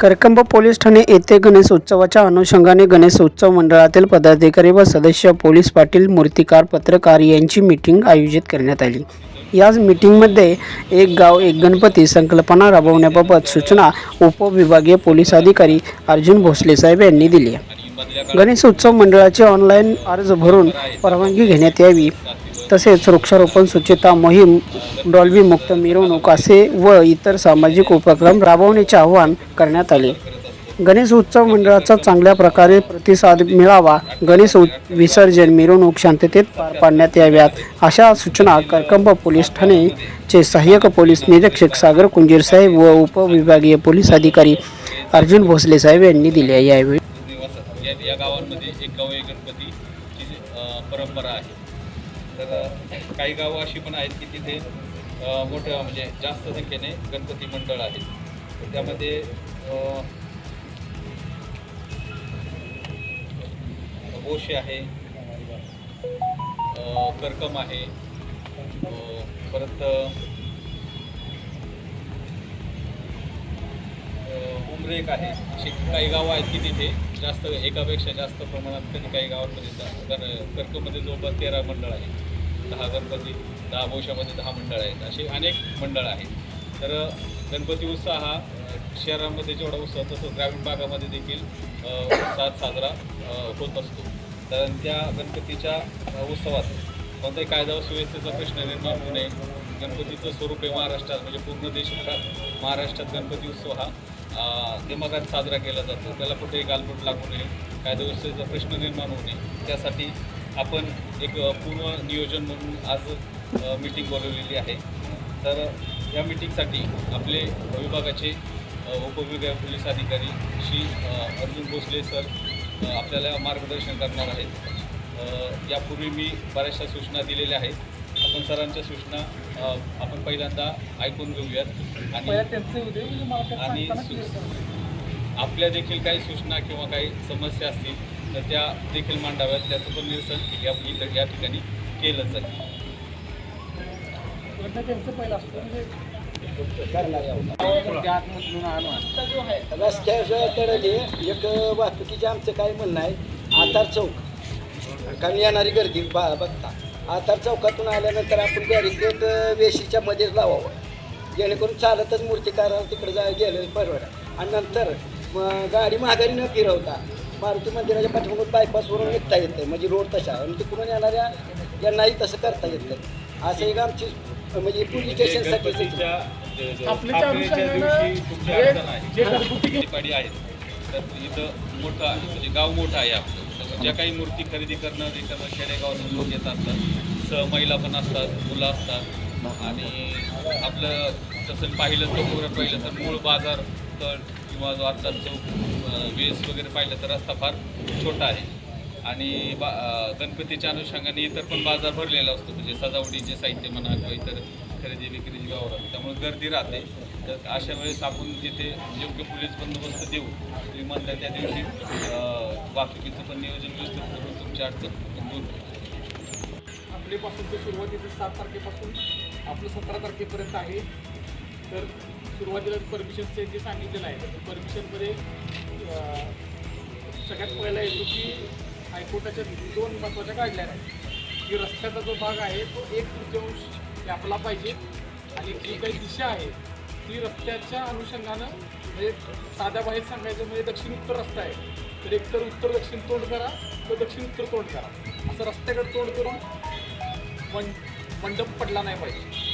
Karkamb police Thane येथे गणेश उत्सवाच्या अनुषंगाने गणेश उत्सव मंडळातील पदाधिकारी व सदस्य पोलीस पाटील मूर्तिकार पत्रकार यांची मीटिंग आयोजित करण्यात आली. याच मीटिंगमध्ये एक गाव एक गणपती संकल्पना राबवण्याबाबत सूचना उपविभागीय पोलीस अधिकारी अर्जुन भोसले साहेब यांनी दिली गणेश उत्सव मंडळाचे ऑनलाईन अर्ज भरून परवानगी घेण्यात यावी. तसेच वृक्षारोपण स्वच्छता मोहीम डॉल्वी मुक्त मिरवणूक असे व इतर सामाजिक उपक्रम राबवण्याचे आवाहन करण्यात आले. गणेश उत्सव मंडळाचा चांगल्या प्रकारे प्रतिसाद मिळावा गणेश विसर्जन मिरवणूक शांततेत पार पाडण्यात याव्यात अशा सूचना करकंब पोलीस ठाणेचे सहाय्यक पोलीस निरीक्षक सागर कुंजीर साहेब व उपविभागीय पोलीस अधिकारी अर्जुन भोसले साहेब यांनी दिल्या. यावेळी या गावांमध्ये एक गाव एक परंपरा आहे. तर काही गावं अशी पण आहेत की तिथे मोठं म्हणजे जास्त संख्येने गणपती मंडळ आहेत. त्यामध्ये ओशे बोशे आहे करकम आहे परत उमरेक आहे. अशी काही गावं आहेत की तिथे जास्त एकापेक्षा जास्त प्रमाणात कधी काही गावांमध्ये जा- कारण कर्कमध्ये जवळपास तेरा मंडळ आहे दहा गणपती दहा बोशामध्ये दहा मंडळ आहेत असे अनेक मंडळ आहेत. तर गणपती उत्सव हा शहरामध्ये जेवढा उत्सव तसं ग्रामीण भागामध्ये देखील उत्साहात साजरा होत असतो. कारण त्या गणपतीच्या उत्सवात कोणताही कायदा व सुव्यवस्थेचा प्रश्न निर्माण होऊ नये. गणपतीचं स्वरूप आहे महाराष्ट्रात म्हणजे पूर्ण देशभरात महाराष्ट्रात गणपती उत्सव हा दिमागात साजरा केला जातो. त्याला कुठेही गालबोट लागू नये. कायदा व्यवस्थेचा प्रश्न निर्माण होऊ नये. त्यासाठी आपण एक पूर्व नियोजन म्हणून आज मीटिंग बोलवलेली आहे. तर या मीटिंगसाठी आपले विभागाचे उपविभागीय पोलीस अधिकारी श्री अर्जुन भोसले सर आपल्याला मार्गदर्शन करणार आहेत. यापूर्वी मी बऱ्याचशा सूचना दिलेल्या आहेत. आपण सरांच्या सूचना आपण पहिल्यांदा ऐकून घेऊयात. आणि आणि सु- आपल्या देखील काही सूचना किंवा काही समस्या असतील तर त्या देखील मांडाव्यात. त्याचं पण निरसन या इथं या ठिकाणी केलं जाईल. रस्त्याकडे एक वाहतुकीचे आमचं काय म्हणणं आहे? आधार चौक. कारण येणारी गर्दी बा बघता. आधार चौकातून आल्यानंतर आपण बॅरिकेड वेशीच्या मध्येच लावावं. जेणेकरून चालतच मूर्तिकाराला तिकडे जा गेलं परवडा. आणि नंतर मग गाडी माघारी न फिरवता मारुती मंदिराच्या पाठीमागून बायपासवरून निघता येतं म्हणजे रोड तशा आणि तिकडून येणाऱ्या यांनाही तसं करता येत नाही असं एक आमची म्हणजे पोलीस स्टेशनसाठी पाडी आहेत. तर इथं मोठं आहे. म्हणजे गाव मोठं आहे आपलं. तर ज्या काही मूर्ती खरेदी करणं ते करणं खेडेगावातून लोक येत असतात. स महिला पण असतात मुलं असतात. आणि आपलं तसं पाहिलं तर पूर्ण पाहिलं तर मूळ बाजार तळ किंवा जो आजचा जो वेस वगैरे पाहिलं तर रस्ता फार छोटा आहे. आणि बा गणपतीच्या अनुषंगाने इतर पण बाजार भरलेला असतो. म्हणजे सजावटीचे साहित्य म्हणा किंवा इतर खरेदी विक्रीची व्यवहार त्यामुळे गर्दी राहते. तर अशा वेळेस आपण तिथे योग्य पोलीस बंदोबस्त देऊ तुम्ही म्हणताय त्या दिवशी वाहतुकीचं पण नियोजन व्यवस्थित करून तुमची अडचण दूर आपल्यापासून ते सुरुवातीचं सात तारखेपासून आपलं सतरा तारखेपर्यंत आहे. तर सुरुवातीला परमिशनचे जे सांगितलेलं आहे परमिशनमध्ये सगळ्यात पहिला येतो की हायकोर्टाच्या दोन महत्त्वाच्या काढल्या आहेत. की रस्त्याचा जो भाग आहे तो एक तृतीयांश व्यापला पाहिजे आणि जी काही दिशा आहे ती रस्त्याच्या अनुषंगानं म्हणजे साध्या बाहेर सांगायचं म्हणजे दक्षिण उत्तर रस्ता आहे. तर एकतर उत्तर दक्षिण तोंड करा तर दक्षिण उत्तर तोंड करा. असं रस्त्याकडे तोंड करून मंडप पडला नाही पाहिजे.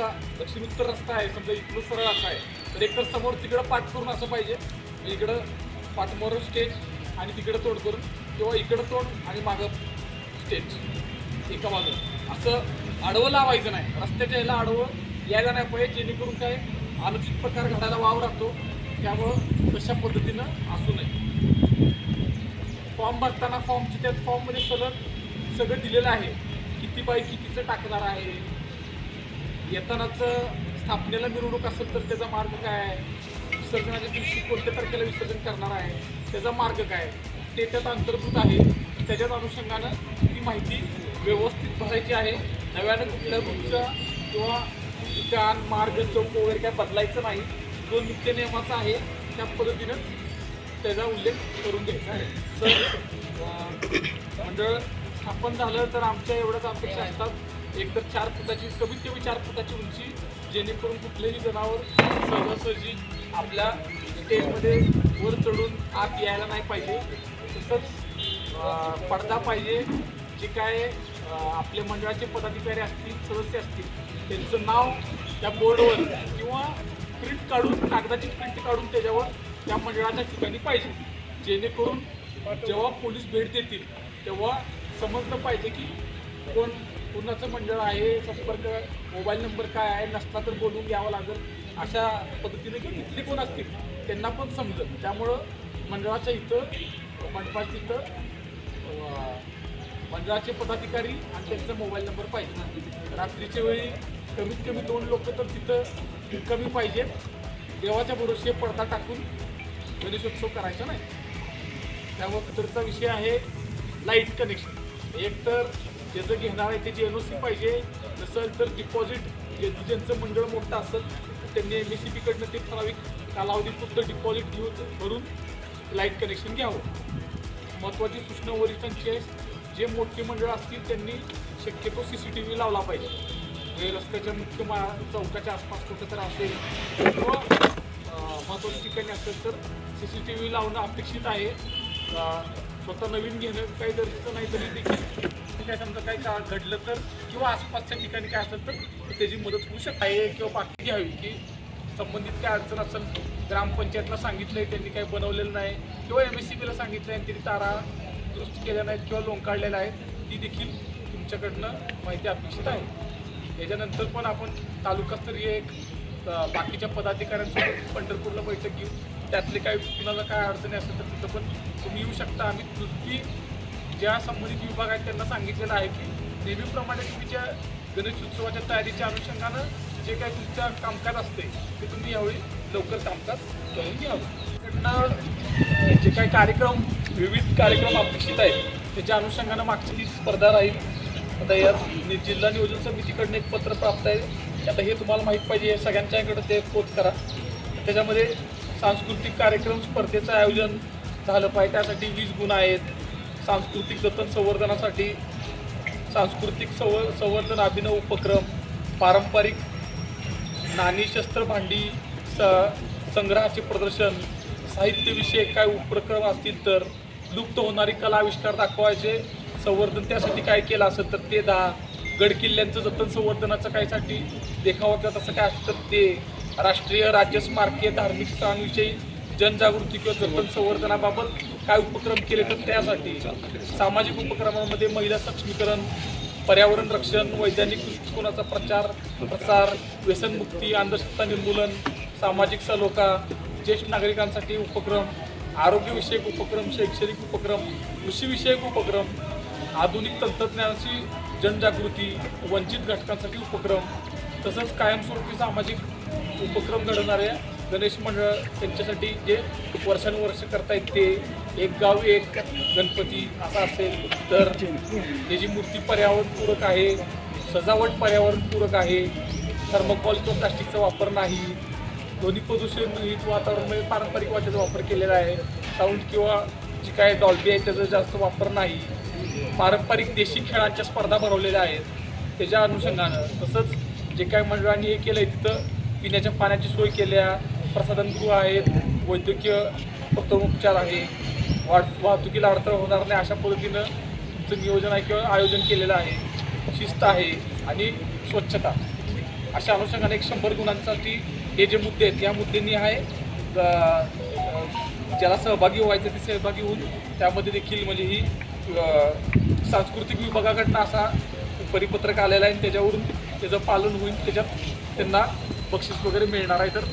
असा दक्षिण उत्तर रस्ता आहे समजा इकडं सरळ असा आहे. तर एकतर समोर तिकडं पाठ करून असं पाहिजे. इकडं पाठमोर स्टेज आणि तिकडं तोंड करून किंवा इकडं तोंड आणि मागं स्टेज एका बाजूला. असं आडवं लावायचं नाही. रस्त्याच्या ह्याला आडवं यायला नाही पाहिजे. जेणेकरून काय? अनुचित प्रकार घडायला वाव राहतो. त्यामुळं तशा पद्धतीनं असू नये. फॉर्म भरताना फॉर्मची त्यात फॉर्ममध्ये सलग सगळं दिलेलं आहे. किती बाय कितीचं टाकणार आहे? येतानाच स्थापनेला मिरवणूक असेल तर त्याचा मार्ग काय आहे? विसर्जनाच्या दिवशी कोणत्या तारखेला विसर्जन करणार आहे? त्याचा मार्ग काय ते त्यात अंतर्भूत आहे. त्याच्याच अनुषंगानं ती माहिती व्यवस्थित भरायची आहे. नव्यानं कुठल्या रूटचा किंवा ठिकाण मार्ग चौक वगैरे काय बदलायचं नाही. जो नित्य नियमाचा आहे त्या पद्धतीनं त्याचा उल्लेख करून घ्यायचा आहे. तर मंडळ स्थापन झालं तर आमच्या एवढ्याच अपेक्षा असतात. एक तर चार फुटाची कमीत कमी चार फुटाची उंची जेणेकरून कुठलेही जनावर सहजासहजी आपल्या स्टेजमध्ये वर चढून आत यायला नाही पाहिजे. तसंच पडदा पाहिजे जे काय आपले मंडळाचे पदाधिकारी असतील सदस्य असतील त्यांचं नाव त्या बोर्डवर किंवा प्रिंट काढून कागदाची प्रिंट काढून त्याच्यावर त्या मंडळाच्या ठिकाणी पाहिजे. जेणेकरून जेव्हा पोलीस भेट देतील तेव्हा समजलं पाहिजे की कोण कुणाचं मंडळ आहे संपर्क मोबाईल नंबर काय आहे नसला तर बोलून घ्यावं लागेल. अशा पद्धतीने की तिथले कोण असतील त्यांना पण समजत त्यामुळं मंडळाच्या इथं मंडपाच्या तिथं मंडळाचे पदाधिकारी आणि त्यांचा मोबाईल नंबर पाहिजे. रात्रीच्या वेळी कमीत कमी दोन लोक तर तिथं कमी पाहिजेत देवाच्या भरोसे पडदा टाकून गणेशोत्सव करायचा नाही. त्यामुळे तिकडचा विषय आहे लाइट कनेक्शन एक तर ज्याचं घेणार आहे त्याची एन ओ सी पाहिजे. नसेल तर डिपॉझिट ज्यांचं मंडळ मोठं असेल तर त्यांनी एम एस सी बीकडनं ते ठराविक कालावधीपुरतं डिपॉझिट घेऊन भरून लाइट कनेक्शन घ्यावं. महत्त्वाची सूचना वरिष्ठांची आहे जे मोठे मंडळ असतील त्यांनी शक्यतो सी सी टी व्ही लावला पाहिजे. म्हणजे रस्त्याच्या मुख्य मा चौकाच्या आसपास कुठं तर असेल किंवा महत्त्वाच्या ठिकाणी असेल तर सी सी टी व्ही लावणं अपेक्षित आहे. स्वतः नवीन घेणं काही गरजेचं नाही तरी देखील काय समजा काही का घडलं तर किंवा आसपासच्या ठिकाणी काय असेल तर त्याची मदत होऊ शकते. आहे किंवा बाकी घ्यावी की संबंधित काय अडचण असेल ग्रामपंचायतला सांगितलंय त्यांनी काही बनवलेलं नाही किंवा एम एस सी बीला सांगितलं आणि त्यांनी तारा दुरुस्त केल्या नाहीत किंवा लोंकाळलेल्या आहेत ती देखील तुमच्याकडनं माहिती अपेक्षित आहे. याच्यानंतर पण आपण तालुकास्तरीय एक बाकीच्या पदाधिकाऱ्यांसोबत पंढरपूरला बैठक घेऊ त्यातले काही कुणाला काय अडचणी असेल तर तिथं पण तुम्ही येऊ शकता. आम्ही नुसती ज्या संबंधित विभाग आहेत त्यांना सांगितलेलं आहे की नेहमीप्रमाणे तुमच्या गणेश उत्सवाच्या तयारीच्या अनुषंगानं जे काही तुमचं कामकाज असते ते तुम्ही यावेळी लवकर कामकाज करून घ्यावं. जे काही कार्यक्रम विविध कार्यक्रम अपेक्षित आहेत त्याच्या अनुषंगानं मागची ती स्पर्धा राहील आता या जिल्हा नियोजन समितीकडनं एक पत्र प्राप्त आहे. आता हे तुम्हाला माहीत पाहिजे सगळ्यांच्याकडे ते पोच करा. त्याच्यामध्ये सांस्कृतिक कार्यक्रम स्पर्धेचं आयोजन झालं पाहिजे त्यासाठी वीस गुण आहेत. सांस्कृतिक जतन संवर्धनासाठी सांस्कृतिक संव संवर्धन अभिनव उपक्रम पारंपरिक नाणी शस्त्र भांडी स संग्रहाचे प्रदर्शन साहित्यविषयक काय उपक्रम असतील तर लुप्त होणारी कला आविष्कार दाखवायचे संवर्धन त्यासाठी काय केलं असेल तर ते दहा. गड किल्ल्यांचं जतन संवर्धनाचं कायसाठी देखावा किंवा तसं काय असतं तर ते. राष्ट्रीय राज्य स्मारकीय धार्मिक स्थानांविषयी जनजागृती किंवा जतन संवर्धनाबाबत काय उपक्रम केले तर त्यासाठी सामाजिक उपक्रमामध्ये महिला सक्षमीकरण पर्यावरण रक्षण वैज्ञानिक दृष्टिकोनाचा प्रचार प्रसार व्यसनमुक्ती अंधश्रद्धा निर्मूलन सामाजिक सलोखा ज्येष्ठ नागरिकांसाठी उपक्रम आरोग्यविषयक उपक्रम शैक्षणिक उपक्रम कृषीविषयक उपक्रम आधुनिक तंत्रज्ञानाची जनजागृती वंचित घटकांसाठी उपक्रम तसंच कायमस्वरूपी सामाजिक उपक्रम घडवणाऱ्या गणेश मंडळ त्यांच्यासाठी जे वर्षानुवर्ष करतायत ते एक गाव एक गणपती असा असेल तर त्याची मूर्ती पर्यावरणपूरक आहे सजावट पर्यावरणपूरक आहे थर्मकॉल किंवा प्लास्टिकचा वापर नाही ध्वनी प्रदूषण ही वातावरणामध्ये पारंपरिक वाट्याचा वापर केलेला आहे साऊंड किंवा जी काय डॉल्बी आहे त्याचा जास्त वापर नाही पारंपरिक देशी खेळांच्या स्पर्धा भरवलेल्या आहेत त्याच्या अनुषंगानं. तसंच जे काय मंडळांनी हे केलं आहे तिथं पिण्याच्या पाण्याची सोय केल्या प्रसाधनगृह आहेत वैद्यकीय प्रथमोपचार आहे. वाट वाहतुकीला अडथळा होणार नाही अशा पद्धतीनं तुमचं नियोजन आहे किंवा आयोजन केलेलं आहे. शिस्त आहे आणि स्वच्छता. अशा अनुषंगाने एक शंभर गुणांसाठी हे जे मुद्दे आहेत या मुद्द्यांनी आहे ज्याला सहभागी व्हायचं ते सहभागी होऊन त्यामध्ये देखील म्हणजे ही सांस्कृतिक विभागाकडनं असा परिपत्रक आलेला आहे आणि त्याच्यावरून त्याचं पालन होईल त्याच्यात त्यांना बक्षीस वगैरे मिळणार आहे. तर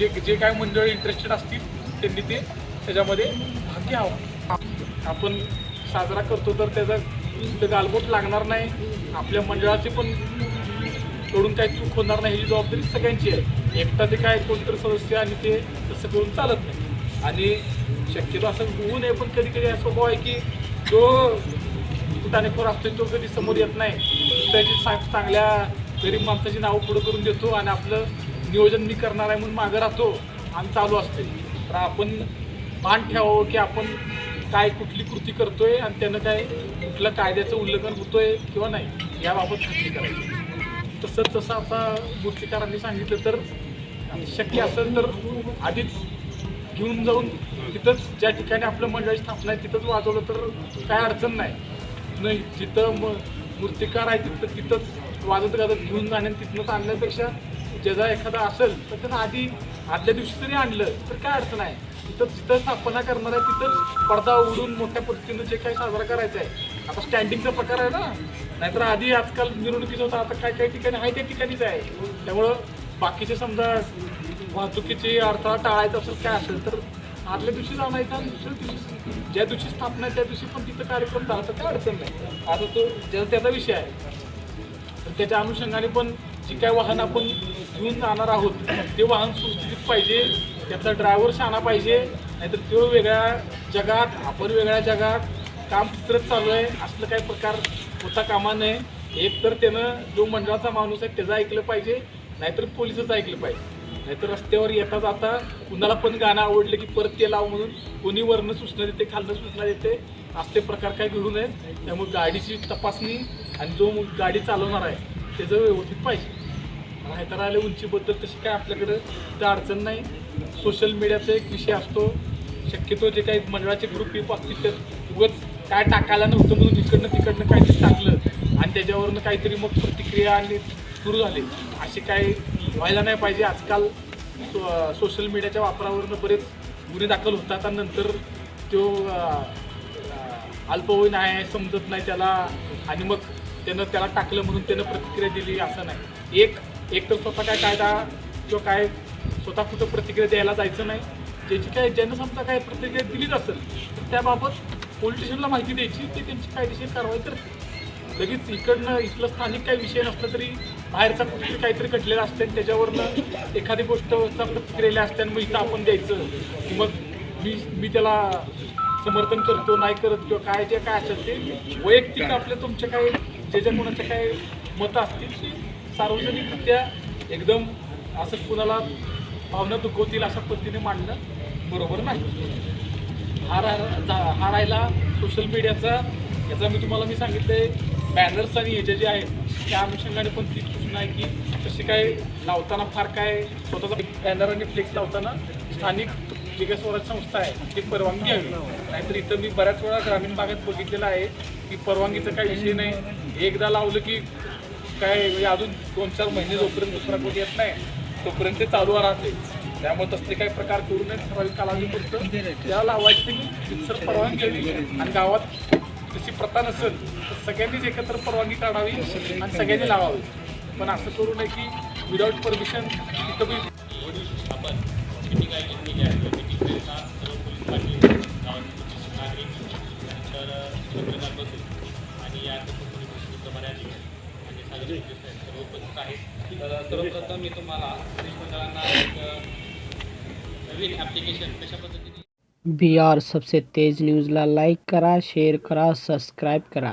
जे जे काय मंडळी इंटरेस्टेड असतील त्यांनी ते त्याच्यामध्ये भाग घ्यावा आपण साजरा करतो तर त्याचा ते गालबोट लागणार नाही. आपल्या मंडळाचे पण कडून काही चूक होणार नाही. ही जबाबदारी सगळ्यांची आहे. एकटा ते काय कोणतरी सदस्य आणि ते तसं करून चालत नाही. आणि शक्यतो असं होऊ नये पण कधी कधी असं स्वभाव आहे की जो कुटानेखोर असतो तो कधी समोर येत नाही. त्याची चांगल्या गरीब माणसाची नावं पुढं करून देतो आणि आपलं नियोजन मी करणार आहे म्हणून मागं राहतो आणि चालू असते तर आपण भान ठेवावं की आपण काय कुठली कृती करतोय आणि त्यानं काय कुठलं कायद्याचं उल्लंघन होतोय किंवा नाही याबाबत खात्री करायची. तसंच तसं आता मूर्तिकारांनी सांगितलं तर शक्य असेल तर आधीच घेऊन जाऊन तिथंच ज्या ठिकाणी आपलं मंडळाची स्थापना आहे तिथंच वाजवलं तर काय अडचण नाही. नाही जिथं म मूर्तिकार आहे तिथं तिथंच वाजत गाजत घेऊन जाण्या आणि तिथनंच आणण्यापेक्षा ज्याचा एखादा असेल तर त्यानं आधी आदल्या दिवशी जरी आणलं तर काय अडचण आहे? तिथं जिथं स्थापना करणार आहे तिथंच पडदा उडून मोठ्या पद्धतीनं जे काही साजरा करायचं आहे. आता स्टँडिंगचा प्रकार आहे ना? नाहीतर आधी आजकाल मिरवणुकीचं होतं आता काय काय ठिकाणी आहे त्या ठिकाणीच आहे. त्यामुळं बाकीचे समजा वाहतुकीची अडथळा टाळायचा असेल काय असेल तर आदल्या दिवशी आणायचा आणि दुसऱ्या दिवशी ज्या दिवशी स्थापना आहे त्या दिवशी पण तिथं कार्यक्रम झाला तर काय अडचण नाही. आता तो ज्या त्याचा विषय आहे. तर त्याच्या अनुषंगाने पण जी काय वाहन आपण घेऊन जाणार आहोत ते वाहन सुस्थितीत पाहिजे त्यातला ड्रायव्हर शाणा पाहिजे नाहीतर तो वेगळ्या जगात आपण वेगळ्या जगात काम तिसरंच चालू आहे असलं काही प्रकार होता कामा नये. एक तर त्यानं जो मंडळाचा माणूस आहे त्याचं ऐकलं पाहिजे नाहीतर पोलिसच ऐकलं पाहिजे. नाहीतर रस्त्यावर येता जाता कुणाला पण गाणं आवडलं की परत ते लाव म्हणून कोणी वरनं सूचना देते खालनं सूचना देते असले प्रकार काय घडू नयेत. त्यामुळे गाडीची तपासणी आणि जो गाडी चालवणार आहे त्याचं व्यवस्थित पाहिजे. नाहीतर आले उंचीबद्दल तशी काय आपल्याकडं तर अडचण नाही. सोशल मीडियाचा एक विषय असतो. शक्यतो जे काही मंडळाचे ग्रुप पीप असतील तर उगच काय टाकायला नव्हतं म्हणून इकडनं तिकडनं काहीतरी टाकलं आणि त्याच्यावरनं काहीतरी मग प्रतिक्रिया आणि सुरू झाली. असे काय व्हायला नाही पाहिजे. आजकाल सो सोशल मीडियाच्या वापरावरनं बरेच गुन्हे दाखल होतात आणि नंतर तो अल्पवयीन आहे समजत नाही त्याला आणि मग त्यानं त्याला टाकलं म्हणून त्यानं प्रतिक्रिया दिली असं नाही. एक एक तर स्वतः काय कायदा किंवा काय स्वतः कुठं प्रतिक्रिया द्यायला जायचं नाही. ज्याची काय ज्यांना समजा काय प्रतिक्रिया दिलीच असेल तर त्याबाबत पोलीस स्टेशनला माहिती द्यायची ते त्यांची कायदेशीर कारवाई करते लगेच इकडनं इथलं स्थानिक काही विषय नसला तरी बाहेरचा कुठेतरी काहीतरी घडलेला असते आणि त्याच्यावरनं एखादी गोष्टचा प्रतिक्रिया असते आणि मग इथं आपण द्यायचं. की मग मी मी त्याला समर्थन करतो नाही करत किंवा काय जे काय असेल ते वैयक्तिक आपल्या तुमच्या काय जे जे काय मतं असतील ती सार्वजनिकरित्या एकदम असं कुणाला भावना दुखवतील अशा पद्धतीने मांडणं बरोबर नाही. हार रा- हा राहिला सोशल मीडियाचा याचा मी तुम्हाला मी सांगितलं आहे बॅनर्स आणि याच्या जे आहेत त्या अनुषंगाने पण ती सूचना आहे की तशी काय लावताना फार काय स्वतःचा बॅनर आणि फ्लेक्स लावताना स्थानिक जी काही स्वराज संस्था आहे ती परवानगी घ्यावी. नाहीतर इथं मी बऱ्याच वेळा ग्रामीण भागात बघितलेलं आहे की परवानगीचा काही विषय नाही. एकदा लावलं की काय म्हणजे अजून दोन चार महिने जोपर्यंत दुसरा कोणी येत नाही तोपर्यंत ते चालू राहते. त्यामुळे तसले काही प्रकार करू नये ठराविक कालावधीपुरतं त्याला लावायची त्यांनी सर परवानगी घ्यावी आणि गावात तशी प्रथा नसेल तर सगळ्यांनीच एकत्र परवानगी काढावी आणि सगळ्यांनी लावावी. पण असं करू नये की विदाऊट परमिशन तिथं बी आपण मिटिंग आयोजित केली आहे सर्व पोलीस पाटील नागरिक तर बसू आणि या प्रमाणे उपस्थित आहेत तर सर्वप्रथम मी तुम्हाला मंडळांना एक नवीन ॲप्लिकेशन कशा पद्धतीने बी आर सबसे तेज न्यूजला लाईक करा शेयर करा सब्सक्राइब करा.